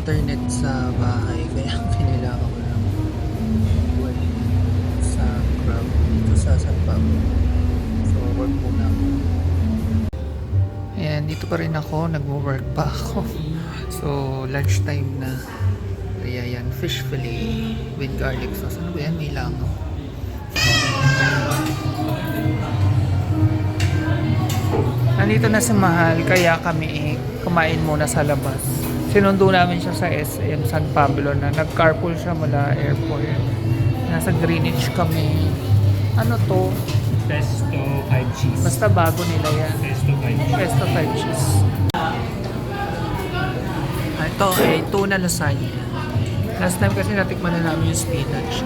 internet sa bahay kaya kailangan ko ng work sa Grab dito sa San Pablo. So work muna ako. Ayan, dito pa rin ako. Nagwo-work pa ako. So lunchtime na. Kaya yan, fish fillet with garlic sauce. Ano ba yan? May langaw. Nandito na si Mahal, kaya kami kumain muna sa labas. Sinundo namin siya sa SM San Pablo na nag-carpool siya mula airport. Nasa Greenwich kami. Ano to? Pesto 5 cheese. Basta bago nila yan. Pesto 5 cheese. Pesto 5 cheese. Ah, Ito ay tuna lasagna. Last time kasi natikman na namin yung spinach.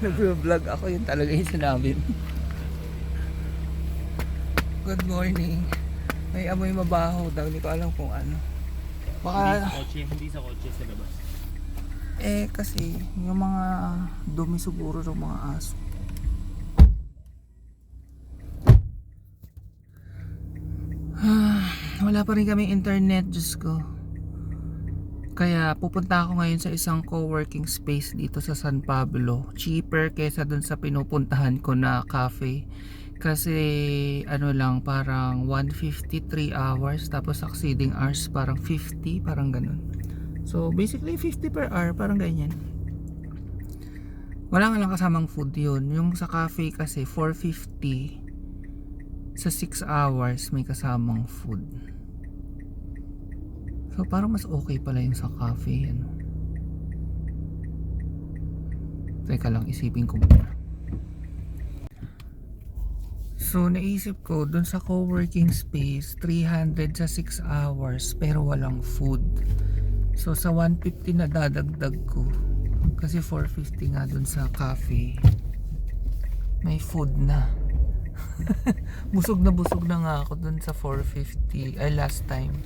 Nag-vlog ako, yun talaga yung sinabi. Good morning. May amoy mabaho daw, hindi ko alam kung ano. Hindi sa Baka, kotse, hindi sa kotse sa labas. eh kasi, yung mga dumi siguro ng mga aso. Ah, wala pa rin kaming internet, Diyos ko. Kaya pupunta ako ngayon sa isang co-working space dito sa San Pablo. Cheaper kesa dun sa pinupuntahan ko na cafe. Kasi ano lang parang 153 hours tapos succeeding hours parang 50 parang ganun. So basically 50 per hour parang ganyan. Wala nga lang kasamang food yun. Yung sa cafe kasi 450 sa 6 hours may kasamang food. So parang mas okay pala yung sa cafe ano. Teka lang isipin ko muna. So naisip ko dun sa co-working space 300 sa 6 hours pero walang food. So sa 150 na dadagdag ko kasi 450 nga dun sa cafe may food na. busog na busog na nga ako dun sa 450 ay last time.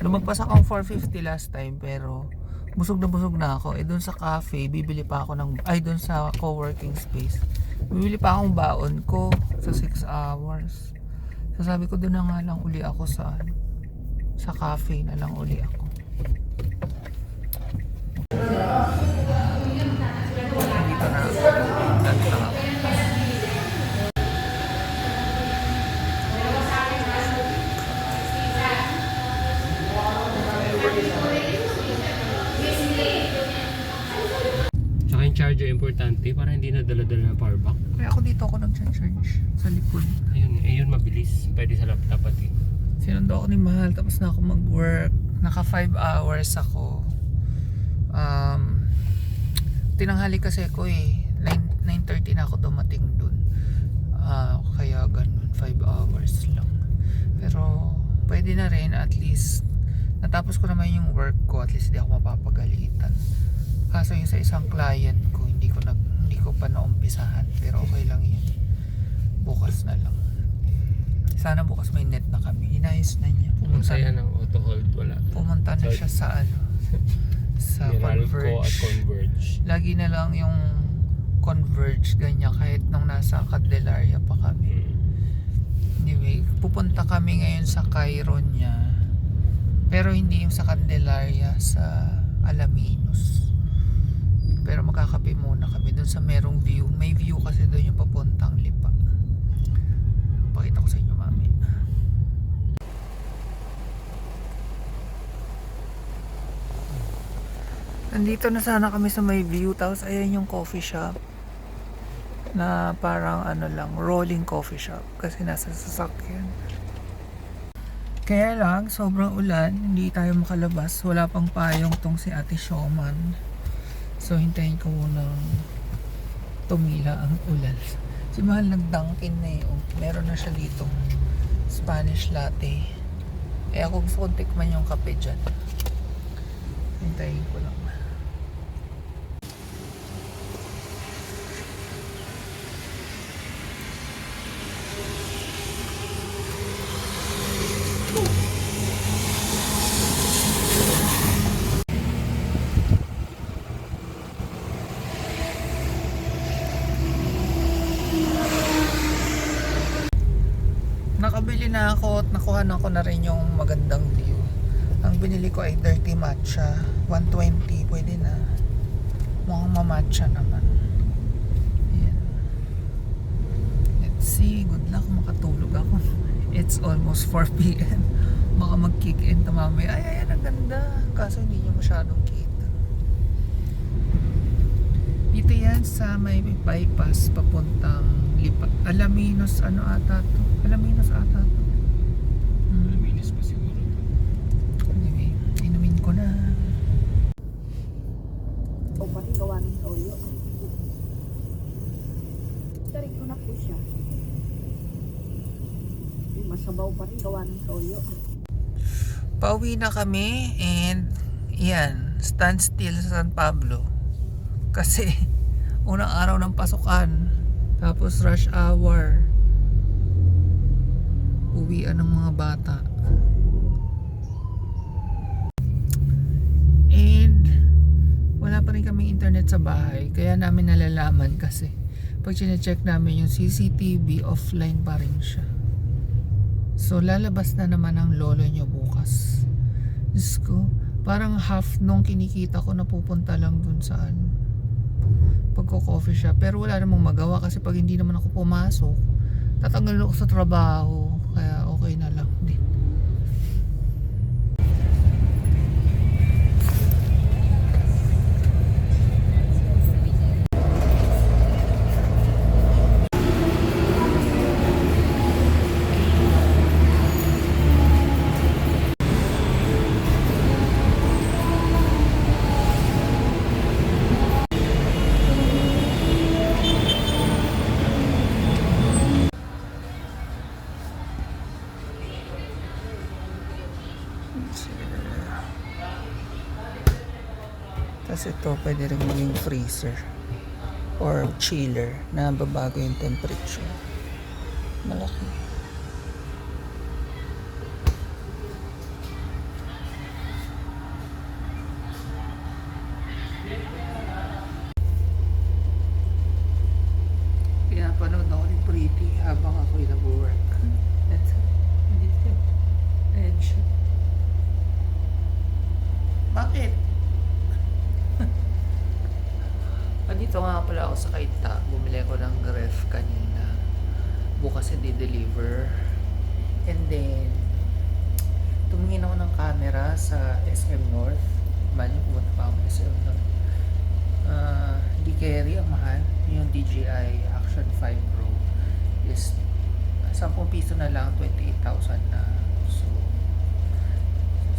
Lumagpas akong 450 last time pero busog na busog na ako. Eh doon sa cafe, bibili pa ako ng ay doon sa co-working space. Bibili pa akong baon ko sa 6 hours. So sabi ko doon na nga lang uli ako sa sa cafe na lang uli ako. Dito na ako. Dito na ako. Tsaka yung charger importante para hindi na dala-dala na power bank. Kaya ako dito ako nag-charge sa likod. Ayun, ayun mabilis. Pwede sa laptop pati. Sinundo ako ni Mahal tapos na ako mag-work. Naka 5 hours ako. Um, tinanghali kasi ako eh. 9, 9.30 na ako dumating dun. Ah, kaya ganun, 5 hours lang. Pero pwede na rin at least natapos ko naman yung work ko at least di ako mapapagalitan. Kaso yung sa isang client ko hindi ko nag hindi ko pa naumpisahan pero okay lang yun. Bukas na lang. Sana bukas may net na kami. Inayos na niya. Ang Pumunta, saya ng auto hold, wala. pumunta na Sorry. siya sa ano sa Meralco at Converge. Converge. Lagi na lang yung Converge ganyan kahit nung nasa Candelaria pa kami. Hmm. Anyway, pupunta kami ngayon sa Cairo niya. Pero hindi yung sa Candelaria, sa Alaminos. Pero magkakape muna kami dun sa merong view. May view kasi doon yung papuntang Lipa. Pakita ko sa inyo Nandito na sana kami sa may view tapos ayan yung coffee shop na parang ano lang rolling coffee shop kasi nasa sasakyan. Kaya lang sobrang ulan hindi tayo makalabas. Wala pang payong tong si ate Shoman so hintayin ko munang tumila ang ulan. Si Mahal nagdangkin na eh oh. meron na siya dito. Spanish latte. Eh ako gusto kong tikman yung kape dyan. Hintayin ko lang nakabili na ako at nakuha na ko na rin yung magandang view binili ko ay dirty matcha. 120, pwede na. Mukhang mamatcha naman. Ayan. Let's see. Good luck makatulog ako. It's almost 4 p.m. Baka mag-kick in to mamaya. Ay, ayan, ang ganda. Kaso hindi niya masyadong kita. Dito yan sa may bypass papuntang Lipa. Alaminos, ano ata to? Alaminos ata to. Pa siguro. Anyway, inumin ko na. o pati gawa ng toyo. Tarik ko na po siya. Masabaw pa rin gawa ng toyo. Pauwi na kami and yan, standstill sa San Pablo. Kasi unang araw ng pasukan, tapos rush hour. Uwian ng mga bata. And wala pa rin kami internet sa bahay, kaya namin nalalaman kasi pag check namin yung CCTV, offline pa rin siya. So lalabas na naman ang lolo nyo bukas. Diyos ko, parang half nung kinikita ko napupunta lang dun saan. Pagko-coffee shop. Pero wala namang magawa kasi pag hindi naman ako pumasok, tatanggal ako sa trabaho. Kaya okay na lang Tapos ito pwede rin maging freezer or chiller na babago yung temperature. Malaki. Andito nga pala ako sa Kaita. Bumili ako ng ref kanina. Bukas hindi deliver. And then, tumingin ako ng camera sa SM North. Mali, pumunta pa ako SM North. Ah, di carry ang mahal. Yung DJI Action 5 Pro is 10 piso na lang, 28,000 na. So,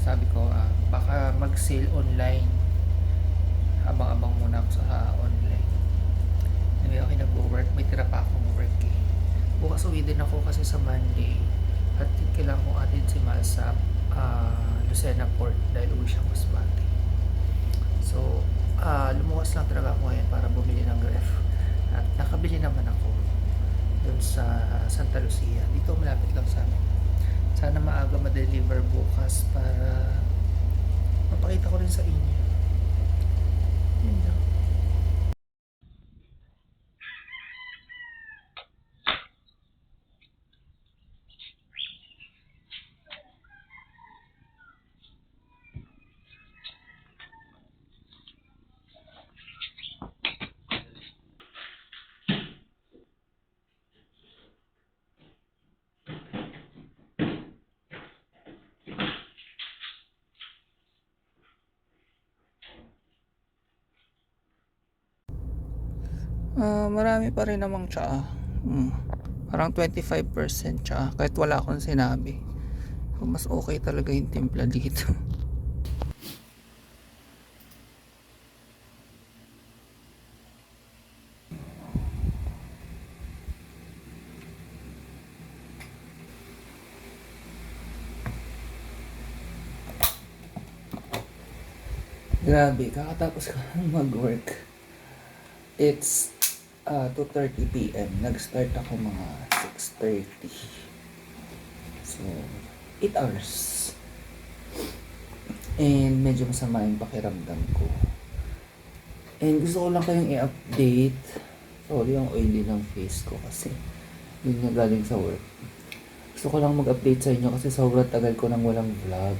sabi ko, ah, baka mag-sale online. Abang-abang muna ako sa online. Anyway, okay nag-work. May tira pa akong work eh. Bukas uwi din ako kasi sa Monday. At kailangan kong atin si Mal sa ah, Lucena Port dahil uwi siya Masbate. So, ah lumuwas lang talaga ako ngayon para bumili ng ref. At nakabili naman ako dun sa Santa Lucia. Dito malapit lang sa amin. Sana maaga ma-deliver bukas para mapakita ko rin sa inyo. Yun lang. Ah, marami pa rin namang tsaa. Hmm. Parang 25% tsaa kahit wala akong sinabi. So, mas okay talaga yung timpla dito. Grabe, kakatapos ko mag-work. It's uh, 2.30 p.m. Nag-start ako mga 6.30. So, 8 hours. And medyo masama yung pakiramdam ko. And gusto ko lang kayong i-update. Sorry yung oily ng face ko kasi yun nga galing sa work. Gusto ko lang mag-update sa inyo kasi sobrang tagal ko nang walang vlog.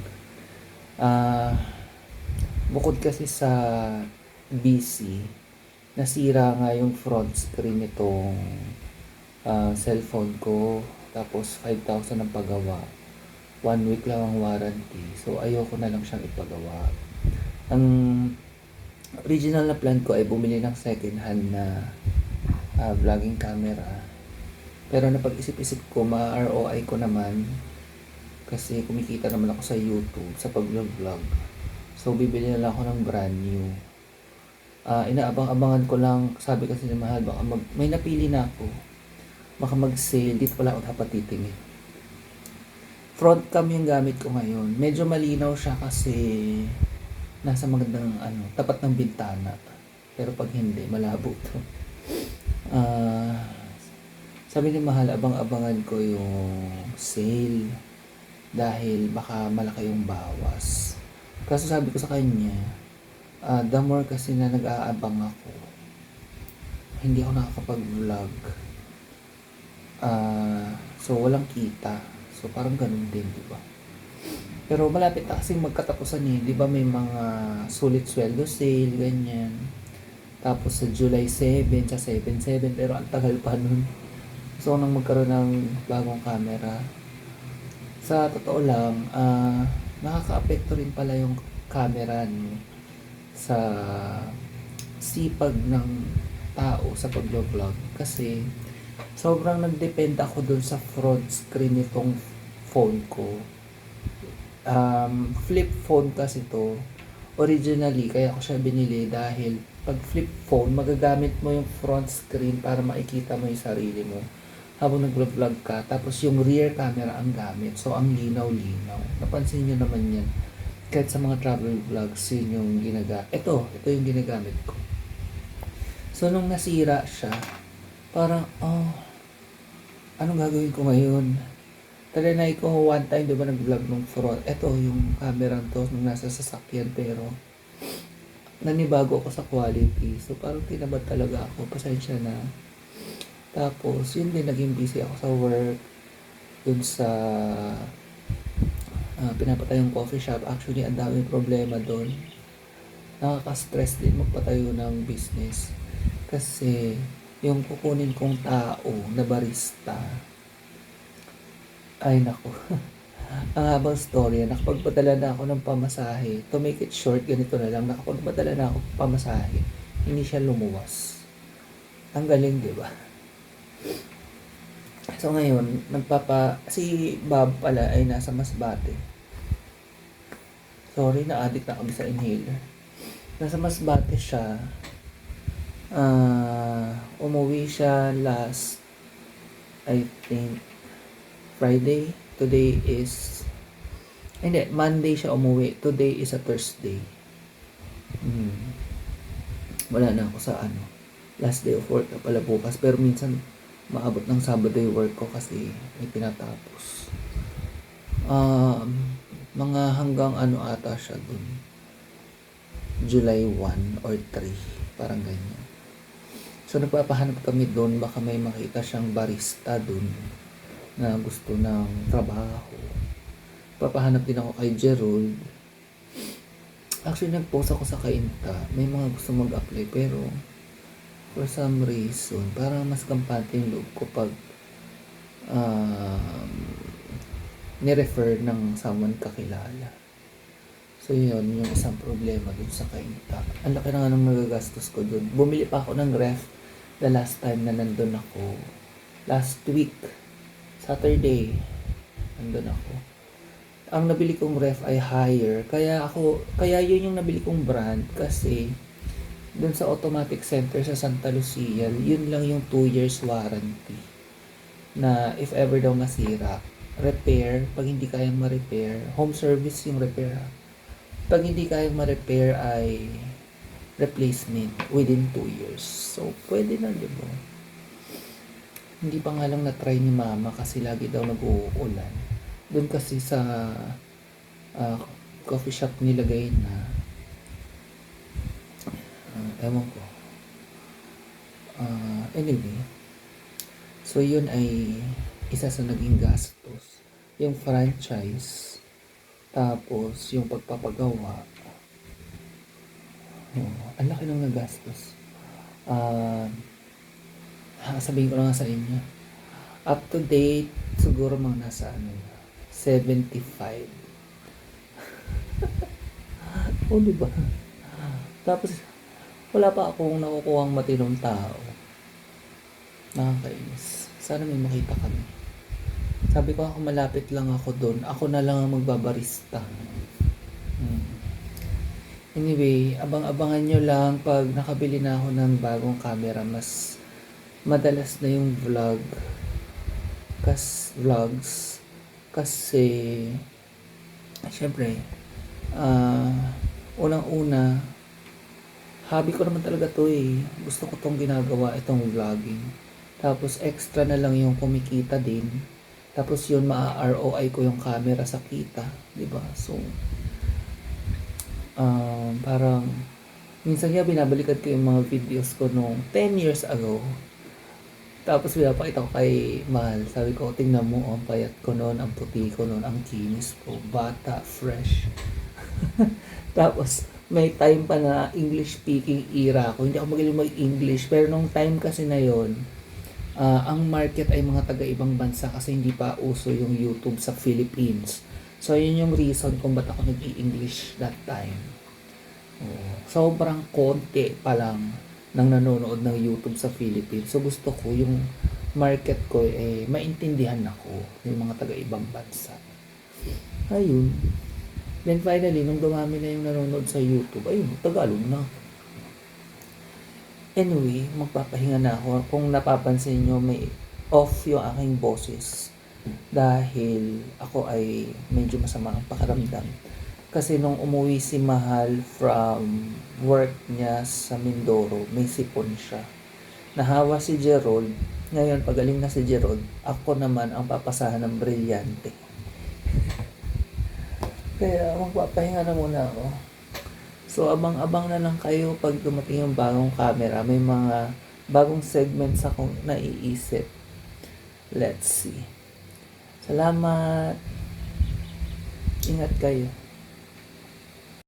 Ah, bukod kasi sa busy, nasira nga yung front screen nitong ah, cellphone ko. Tapos 5,000 ang paggawa. One week lang ang warranty. So ayoko na lang siyang ipagawa. Ang original na plan ko ay bumili ng second hand na ah, vlogging camera. Pero napag-isip-isip ko, ma-ROI ko naman kasi kumikita naman ako sa YouTube sa pag-vlog. So bibili na lang ako ng brand new. Ah, inaabang-abangan ko lang, sabi kasi ni Mahal, baka mag, may napili na ako. Baka mag-sale, dito pala ako dapat titingin. Front cam yung gamit ko ngayon. Medyo malinaw siya kasi nasa magandang ano, tapat ng bintana. Pero pag hindi, malabo to. Ah, sabi ni Mahal, abang-abangan ko yung sale dahil baka malaki yung bawas. Kaso sabi ko sa kanya, ah, the more kasi na nag-aabang ako, hindi ako nakakapag-vlog. Ah, so walang kita. So parang ganun din, di ba? Pero malapit na kasi magkatapusan eh. Di ba may mga sulit sweldo sale, ganyan. Tapos sa July 7, sa 7-7, pero ang tagal pa nun. So nang magkaroon ng bagong camera, sa totoo lang, ah nakaka-apekto rin pala yung camera no, sa sipag ng tao sa pag-vlog kasi sobrang nagdepend ako dun sa front screen nitong phone ko. Um, flip phone kasi to originally kaya ko siya binili dahil pag flip phone magagamit mo yung front screen para makikita mo yung sarili mo habang nag-vlog ka, tapos yung rear camera ang gamit. So, ang linaw-linaw. Napansin nyo naman yan. Kahit sa mga travel vlogs, yun yung ginagamit. Ito, ito yung ginagamit ko. So, nung nasira siya, parang, oh, anong gagawin ko ngayon? Talanay ko one time, di ba, nag-vlog nung front. Ito, yung camera to, nung nasa sasakyan, pero, nanibago ako sa quality. So, parang tinabad talaga ako. Pasensya na. Tapos, yun din, naging busy ako sa work. Dun sa ah, pinapatayong coffee shop. Actually, ang daming problema doon. Nakaka-stress din magpatayo ng business. Kasi, yung kukunin kong tao na barista, ay nako. ang habang story, nakapagpadala na ako ng pamasahe. To make it short, ganito na lang. Nakapagpadala na ako ng pamasahe. Hindi siya lumuwas. Ang galing, di ba? So ngayon, nagpapa si Bob pala ay nasa Masbate. Sorry na addict na kami sa inhaler. Nasa Masbate siya. Ah, umuwi siya last I think Friday. Today is hindi, Monday siya umuwi. Today is a Thursday. Hmm. Wala na ako sa ano. Last day of work na pala bukas. Pero minsan maabot ng Sabado yung work ko kasi may pinatapos. Um, mga hanggang ano ata siya dun. July 1 or 3. Parang ganyan. So nagpapahanap kami dun. Baka may makita siyang barista dun na gusto ng trabaho. Papahanap din ako kay Gerald. Actually, nag-post ako sa Kainta. May mga gusto mag-apply pero for some reason, parang mas kampante yung loob ko pag um, nirefer ng someone kakilala. So yun, yung isang problema dun sa kainta. Ang laki na nga ng nagagastos ko dun. Bumili pa ako ng ref the last time na nandun ako. Last week, Saturday, nandun ako. Ang nabili kong ref ay higher. Kaya ako, kaya yun yung nabili kong brand kasi dun sa automatic center sa Santa Lucia, yun lang yung 2 years warranty. Na if ever daw masira, repair, pag hindi kayang ma-repair, home service yung repair ha. Pag hindi kayang ma-repair ay replacement within 2 years. So, pwede na, di ba? Hindi pa nga lang na-try ni mama kasi lagi daw nag-uulan. Doon kasi sa ah, coffee shop nilagay na Ah, ewan ko. Ah, anyway, so yun ay isa sa naging gastos. Yung franchise, Tapos, yung pagpapagawa. Oh, ang laki ng nagastos. Ah, sabihin ko na nga sa inyo. Up to date, siguro mga nasa ano, 75. oh, di ba? Tapos, wala pa akong nakukuha ang matinong tao. Nakakainis. Sana may makita kami. Sabi ko ako malapit lang ako doon. Ako na lang ang magbabarista. Hmm. Anyway, abang-abangan nyo lang pag nakabili na ako ng bagong camera. Mas madalas na yung vlog. Kas vlogs. Kasi, syempre, ah, unang-una, hobby ko naman talaga to eh. Gusto ko tong ginagawa, itong vlogging. Tapos extra na lang yung kumikita din. Tapos yun ma-ROI ko yung camera sa kita, ba? So um, parang minsan nga binabalikan ko yung mga videos ko nung 10 years ago. Tapos pinapakita ko kay Mahal. Sabi ko, tingnan mo, ang payat ko noon, ang puti ko noon, ang kinis ko, bata, fresh. Tapos, may time pa na English speaking era ako. Hindi ako magaling mag-English. Pero nung time kasi na yon ah, ang market ay mga taga-ibang bansa kasi hindi pa uso yung YouTube sa Philippines. So, yun yung reason kung ba't ako nag-i-English that time. Sobrang konti pa lang nang nanonood ng YouTube sa Philippines. So, gusto ko yung market ko eh, maintindihan ako yung mga taga-ibang bansa. Ayun. Then finally, nung dumami na yung nanonood sa YouTube, ayun, Tagalog na. Anyway, magpapahinga na ako. Kung napapansin nyo, may off yung aking boses. Dahil ako ay medyo masama ang pakaramdam. Kasi nung umuwi si Mahal from work niya sa Mindoro, may sipon siya. Nahawa si Gerald. Ngayon, pagaling na si Gerald, ako naman ang papasahan ng brilyante. Kaya magpapahinga na muna ako. So, abang-abang na lang kayo pag dumating yung bagong camera. May mga bagong segments akong naiisip. Let's see. Salamat. Ingat kayo.